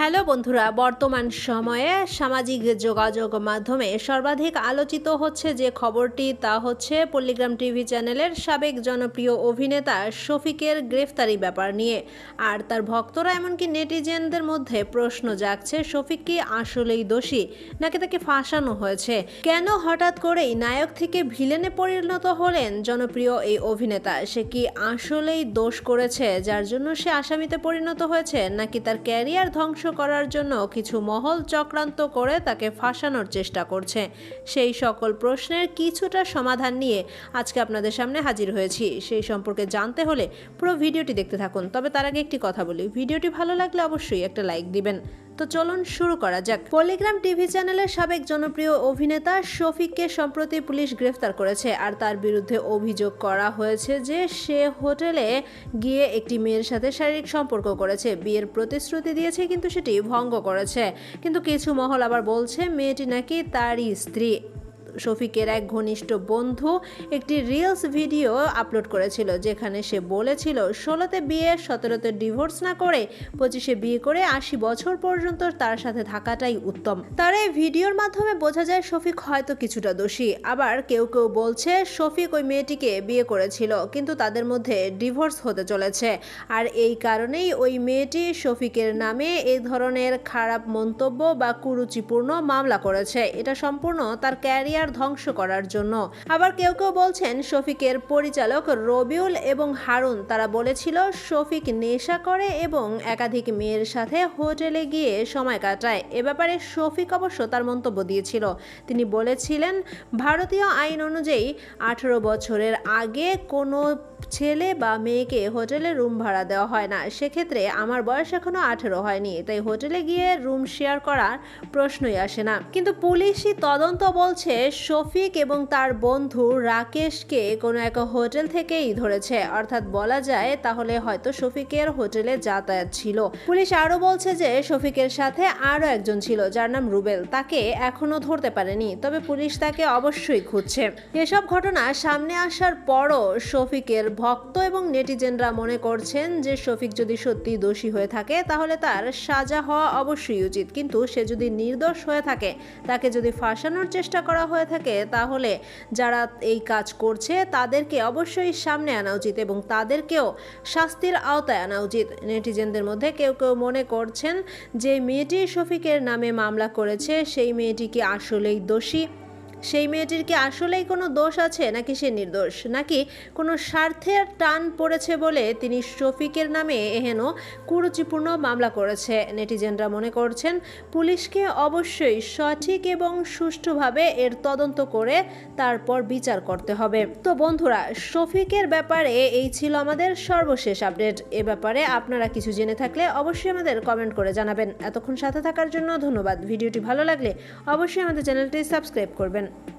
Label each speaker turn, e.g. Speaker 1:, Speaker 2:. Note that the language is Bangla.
Speaker 1: হ্যালো বন্ধুরা, বর্তমান সময়ে সামাজিক যোগাযোগ মাধ্যমে সর্বাধিক আলোচিত হচ্ছে যে খবরটি তা হচ্ছে পল্লিগ্রাম টিভি চ্যানেলের সাবেক জনপ্রিয় অভিনেতা শফিকের গ্রেফতারি ব্যাপার নিয়ে। আর তার ভক্তরা এমনকি নেটিজেনদের মধ্যে প্রশ্ন জাগছে, শফিক কি আসলেই দোষী নাকি তাকে ফাঁসানো হয়েছে? কেন হঠাৎ করেই নায়ক থেকে ভিলেনে পরিণত হলেন জনপ্রিয় এই অভিনেতা? সে কি আসলেই দোষ করেছে, যার জন্য সে আসামিতে পরিণত হয়েছে নাকি তার ক্যারিয়ার ধ্বংস করার জন্য কিছু মহল চক্রান্ত করে তাকে ফাঁসানোর চেষ্টা করছে। সেই সকল প্রশ্নের কিছুটা সমাধান নিয়ে আজকে আপনাদের সামনে হাজির হয়েছি। সেই সম্পর্কে জানতে হলে পুরো ভিডিওটি দেখতে থাকুন। তবে তার আগে একটি কথা বলি। ভিডিওটি ভালো লাগলে অবশ্যই একটা লাইক দিবেন। তো চলুন শুরু করা যাক। পলিগ্রাম টিভি চ্যানেলের সাবেক জনপ্রিয় অভিনেতা শফিককে সম্প্রতি পুলিশ গ্রেফতার করেছে আর তার বিরুদ্ধে অভিযোগ করা হয়েছে যে সে হোটেলে গিয়ে একটি মেয়ের সাথে শারীরিক সম্পর্ক করেছে। বিয়ের প্রতিশ্রুতি দিয়েছে কিন্তু সেটি ভঙ্গ করেছে। কিন্তু কিছু মহল আবার বলছে, মেয়েটি নাকি তারই স্ত্রী। শফিকের এক ঘনিষ্ঠ বন্ধু একটি রিলস ভিডিও আপলোড করেছিল, যেখানে সে বলেছিল, ষোলোতে বিয়ে, সতেরোতে ডিভোর্স না করে পঁচিশে বিয়ে করে আশি বছর পর্যন্ত তার সাথে থাকাটাই উত্তম। তার এই ভিডিওর মাধ্যমে বোঝা যায় শফিক হয়তো কিছুটা দোষী। আবার কেউ কেউ বলছে, শফিক ওই মেয়েটিকে বিয়ে করেছিল, কিন্তু তাদের মধ্যে ডিভোর্স হতে চলেছে। আর এই কারণেই ওই মেয়েটি শফিকের নামে এই ধরনের খারাপ মন্তব্য বা কুরুচিপূর্ণ মামলা করেছে। এটা সম্পূর্ণ তার ক্যারিয়ার ধ্বংস করার জন্য। আবার কেউ কেউ বলছেন, শফিকের পরিচালক রবিউল এবং হারুন, তারা বলেছিল, শফিক নেশা করে এবং একাধিক মেয়ের সাথে হোটেলে গিয়ে সময় কাটায়। এ ব্যাপারে শফিক অবশ্য তার মন্তব্য দিয়েছিল। তিনি বলেছিলেন, ভারতীয় আইন অনুযায়ী আঠেরো বছরের আগে কোনো ছেলে বা মেয়েকে হোটেলে রুম ভাড়া দেওয়া হয় না। সেক্ষেত্রে আমার বয়স এখনও আঠেরো হয়নি, তাই হোটেলে গিয়ে রুম শেয়ার করার প্রশ্নই আসে না। কিন্তু পুলিশি তদন্ত বলছে শফিক এবং তার বন্ধু রাকেশকে কোনো এক হোটেল থেকেই ধরেছে। অর্থাৎ বলা যায়, তাহলে হয়তো শফিকের হোটেলে যাতায়াত ছিল। পুলিশ আরও বলছে যে, শফিকের সাথে আরও একজন ছিল, যার নাম রুবেল। তাকে এখনও ধরতে পারেনি, তবে পুলিশ তাকে অবশ্যই খুঁজছে। এসব ঘটনা সামনে আসার পরও শফিকের ভক্ত এবং নেটিজেনরা মনে করছেন যে, শফিক যদি সত্যি দোষী হয়ে থাকে, তাহলে তার সাজা হওয়া অবশ্যই উচিত। কিন্তু সে যদি নির্দোষ হয়ে থাকে, তাকে যদি ফাঁসানোর চেষ্টা করা হয়ে থাকে, তাহলে যারা এই কাজ করছে, তাদেরকে অবশ্যই সামনে আনা উচিত এবং তাদেরকেও শাস্তির আওতায় আনা উচিত। নেটিজেনদের মধ্যে কেউ কেউ মনে করছেন যে, মেয়েটি শফিকের নামে মামলা করেছে, সেই মেয়েটি কি আসলেই দোষী? সেই মেয়েটির কি আসলেই কোনো দোষ আছে? নাকি সে নির্দোষ? নাকি কোনো স্বার্থের টান পড়েছে বলে তিনি শফিকের নামে এহেন কুরুচিপূর্ণ মামলা করেছে? নেটিজেনরা মনে করছেন, পুলিশকে অবশ্যই সঠিক এবং সুষ্ঠুভাবে এর তদন্ত করে তারপর বিচার করতে হবে। তো বন্ধুরা, শফিকের ব্যাপারে এই ছিল আমাদের সর্বশেষ আপডেট। এ ব্যাপারে আপনারা কিছু জেনে থাকলে অবশ্যই আমাদের কমেন্ট করে জানাবেন। এতক্ষণ সাথে থাকার জন্য ধন্যবাদ। ভিডিওটি ভালো লাগলে অবশ্যই আমাদের চ্যানেলটি সাবস্ক্রাইব করবেন। um,